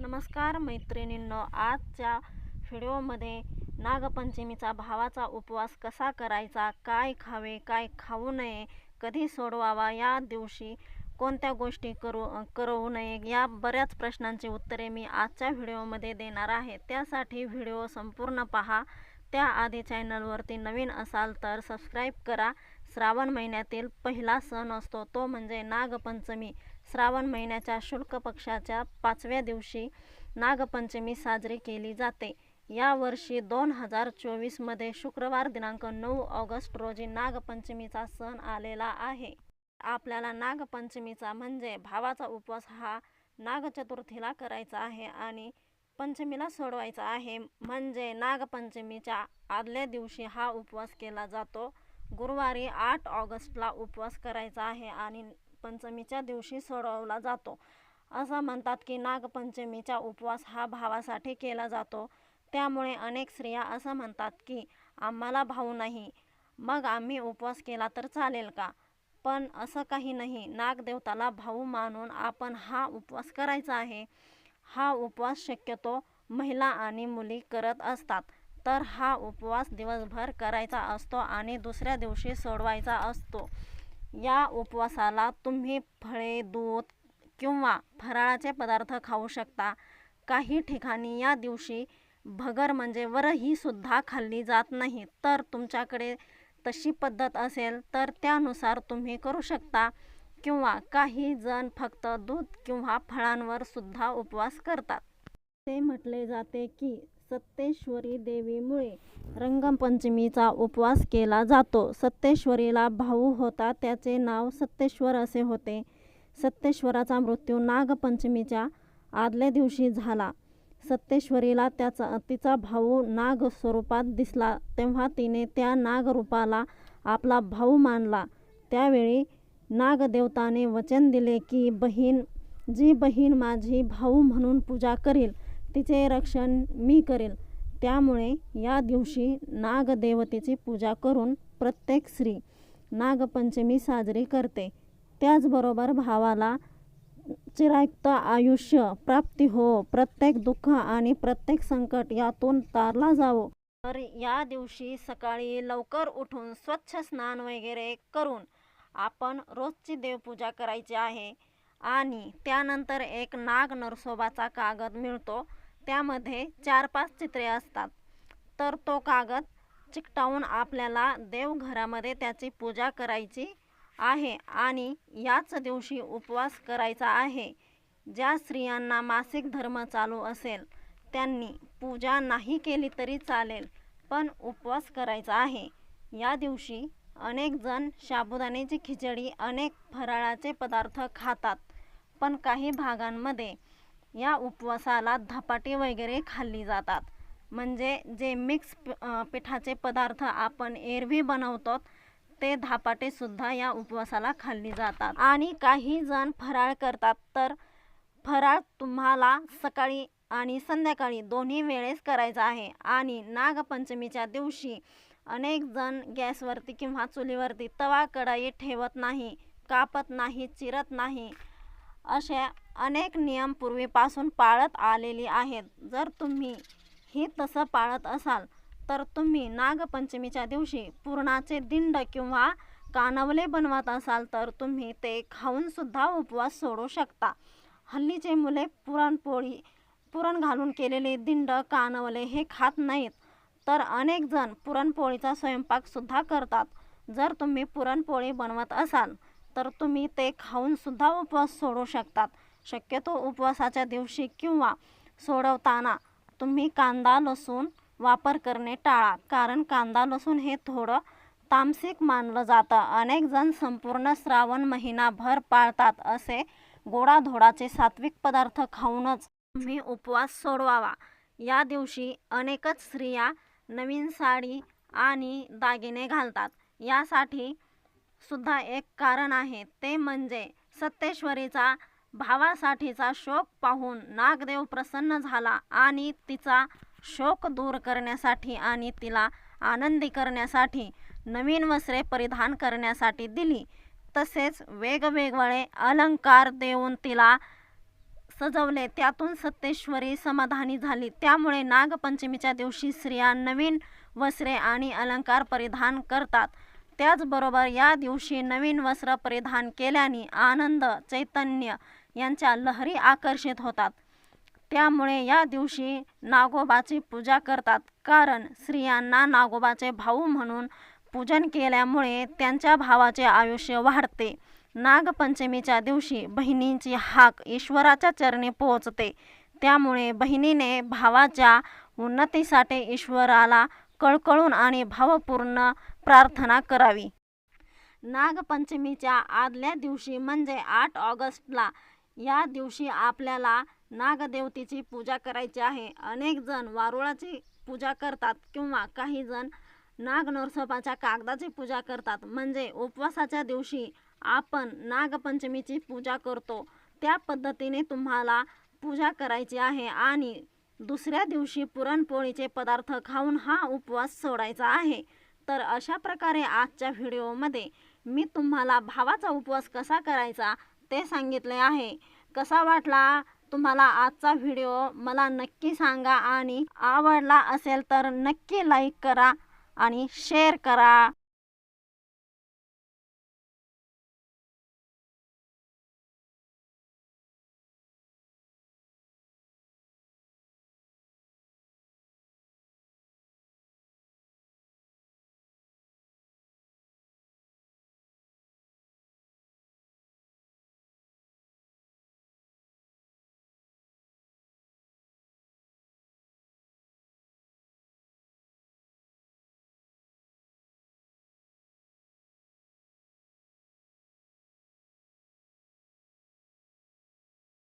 नमस्कार मैत्रिणींनो आजच्या व्हिडिओमध्ये नागपंचमीचा भावाचा उपवास कसा करायचा काय खावे काय खाऊ नये कधी सोडवावा या दिवशी कोणत्या गोष्टी करू करू नये या बऱ्याच प्रश्नांची उत्तरे मी आजच्या व्हिडिओमध्ये देणार आहे. त्यासाठी व्हिडिओ संपूर्ण पहा. त्याआधी चॅनलवरती नवीन असाल तर सबस्क्राईब करा. श्रावण महिन्यातील पहिला सण असतो तो म्हणजे नागपंचमी. श्रावण महिन्याच्या शुल्क पक्षाच्या पाचव्या दिवशी नागपंचमी साजरी केली जाते. यावर्षी दोन हजार चोवीसमध्ये शुक्रवार दिनांक नऊ ऑगस्ट रोजी नागपंचमीचा सण आलेला आहे. आपल्याला नागपंचमीचा म्हणजे भावाचा उपवास हा नागचतुर्थीला करायचा आहे आणि पंचमीला सोडवायचा आहे. म्हणजे नागपंचमीच्या आदल्या दिवशी हा उपवास केला जातो. गुरुवारी आठ ऑगस्टला उपवास करायचा आहे आणि पंचमीच्या दिवशी सोडवला जातो. असं म्हणतात की नागपंचमीचा उपवास हा भावासाठी केला जातो. त्यामुळे अनेक स्त्रिया असं म्हणतात की आम्हाला भाऊ नाही मग आम्ही उपवास केला तर चालेल का? पण असं काही नाही. नागदेवताला भाऊ मानून आपण हा उपवास करायचा आहे. हा उपवास शक्यतो महिला आणि मुली करत असतात. तर हा उपवास दिवसभर करायचा असतो आणि दुसऱ्या दिवशी सोडवायचा असतो. या उपवासाला तुम्ही फळे दूध किंवा फराळाचे पदार्थ खाऊ शकता. काही ठिकाणी या दिवशी भगर म्हणजे वरही सुद्धा खाल्ली जात नाही. तर तुमच्याकडे तशी पद्धत असेल तर त्यानुसार तुम्ही करू शकता किंवा काही जण फक्त दूध किंवा फळांवर सुद्धा उपवास करतात. ते म्हटले जाते की सत्तेश्वरी देवीमुळे रंगपंचमीचा उपवास केला जातो. सत्तेश्वरीला भाऊ होता त्याचे नाव सत्तेश्वर असे होते. सत्तेश्वराचा मृत्यू नागपंचमीच्या आदल्या दिवशी झाला. सत्तेश्वरीला त्याचा तिचा भाऊ नाग स्वरूपात दिसला. तेव्हा तिने त्या नागरूपाला आपला भाऊ मानला. त्यावेळी नागदेवताने वचन दिले की बहीण जी बहीण माझी भाऊ म्हणून पूजा करील तिचे रक्षण मी करेल. त्यामुळे या दिवशी नागदेवतेची पूजा करून प्रत्येक स्त्री नागपंचमी साजरी करते. त्याचबरोबर भावाला चिरायुक्त आयुष्य प्राप्ती हो प्रत्येक दुःख आणि प्रत्येक संकट यातून तारला जावो. तर या दिवशी सकाळी लवकर उठून स्वच्छ स्नान वगैरे करून आपण रोजची देवपूजा करायची आहे. आणि त्यानंतर एक नाग नरसोबाचा कागद मिळतो. त्यामध्ये चार पाच चित्रे असतात. तर तो कागद चिकटावून आपल्याला देवघरामध्ये त्याची पूजा करायची आहे आणि याच दिवशी उपवास करायचा आहे. ज्या स्त्रियांना मासिक धर्म चालू असेल त्यांनी पूजा नाही केली तरी चालेल पण उपवास करायचा आहे. या दिवशी अनेक जण साबुदाण्याची खिचडी अनेक फराळाचे पदार्थ खातात पण काही भागांमध्ये या उपवासाला धपाटे वगैरे खाल्ली जातात. म्हणजे जे मिक्स पिठाचे पदार्थ आपण एरवी बनवतो ते धापाटेसुद्धा या उपवासाला खाल्ली जातात. आणि काही जण फराळ करतात तर फराळ तुम्हाला सकाळी आणि संध्याकाळी दोन्ही वेळेस करायचा आहे. आणि नागपंचमीच्या दिवशी अनेक जण गॅसवरती किंवा चुलीवरती तवा कढाई ठेवत नाही कापत नाही चिरत नाही. अशा अनेक नियम पूर्वीपासून पाळत आलेली आहेत. जर तुम्ही ही तसं पाळत असाल तर तुम्ही नागपंचमीच्या दिवशी पुरणाचे दिंड किंवा कानवले बनवत असाल तर तुम्ही ते खाऊनसुद्धा उपवास सोडू शकता. हल्लीचे मुले पुरणपोळी पुरण घालून केलेले दिंड कानवले हे खात नाहीत तर अनेक जण पुरणपोळीचा स्वयंपाकसुद्धा करतात. जर तुम्ही पुरणपोळी बनवत असाल तर तुम्ही ते खाऊनसुद्धा उपवास सोडू शकतात. शक्यतो उपवासाच्या दिवशी किंवा सोडवताना तुम्ही कांदा लसूण वापर करणे टाळा. कारण कांदा लसूण हे थोडं तामसिक मानलं जातं. अनेक जण संपूर्ण श्रावण महिनाभर पाळतात असे गोडाधोडाचे सात्विक पदार्थ खाऊनच तुम्ही उपवास सोडवावा. या दिवशी अनेकच स्त्रिया नवीन साडी आणि दागिने घालतात. यासाठी सुद्धा एक कारण आहे. ते म्हणजे सत्तेश्वरीचा भावासाठीचा शोक पाहून नागदेव प्रसन्न झाला आणि तिचा शोक दूर करण्यासाठी आणि तिला आनंदी करण्यासाठी नवीन वस्त्रे परिधान करण्यासाठी दिली. तसेच वेगवेगळे अलंकार देऊन तिला सजवले. त्यातून सत्तेश्वरी समाधानी झाली. त्यामुळे नागपंचमीच्या दिवशी स्त्रिया नवीन वस्त्रे आणि अलंकार परिधान करतात. त्याचबरोबर या दिवशी नवीन वस्त्र परिधान केल्याने आनंद चैतन्य यांच्या लहरी आकर्षित होतात. त्यामुळे या दिवशी नागोबाची पूजा करतात. कारण स्त्रियांना नागोबाचे भाऊ म्हणून पूजन केल्यामुळे त्यांच्या भावाचे आयुष्य वाढते. नागपंचमीच्या दिवशी बहिणींची हाक ईश्वराच्या चरणी पोहोचते. त्यामुळे बहिणीने भावाच्या उन्नतीसाठी ईश्वराला कळकळून आणि भावपूर्ण प्रार्थना करावी. नागपंचमीच्या आदल्या दिवशी म्हणजे आठ ऑगस्टला या दिवशी आपल्याला नागदेवतेची पूजा करायची आहे. अनेक जण वारुळाची पूजा करतात किंवा काही जण नागनरसोबाच्या कागदाची पूजा करतात. म्हणजे उपवासाच्या दिवशी आपण नागपंचमीची पूजा करतो. त्या पद्धतीने तुम्हाला पूजा करायची आहे आणि दुसऱ्या दिवशी पुरणपोळीचे पदार्थ खाऊन हा उपवास सोडायचा आहे. तर अशा प्रकारे आजच्या व्हिडिओमध्ये मी तुम्हाला भावाचा उपवास कसा करायचा ते सांगितले आहे. कसा वाटला तुम्हाला आजचा व्हिडिओ मला नक्की सांगा आणि आवडला असेल तर नक्की लाईक करा आणि शेअर करा.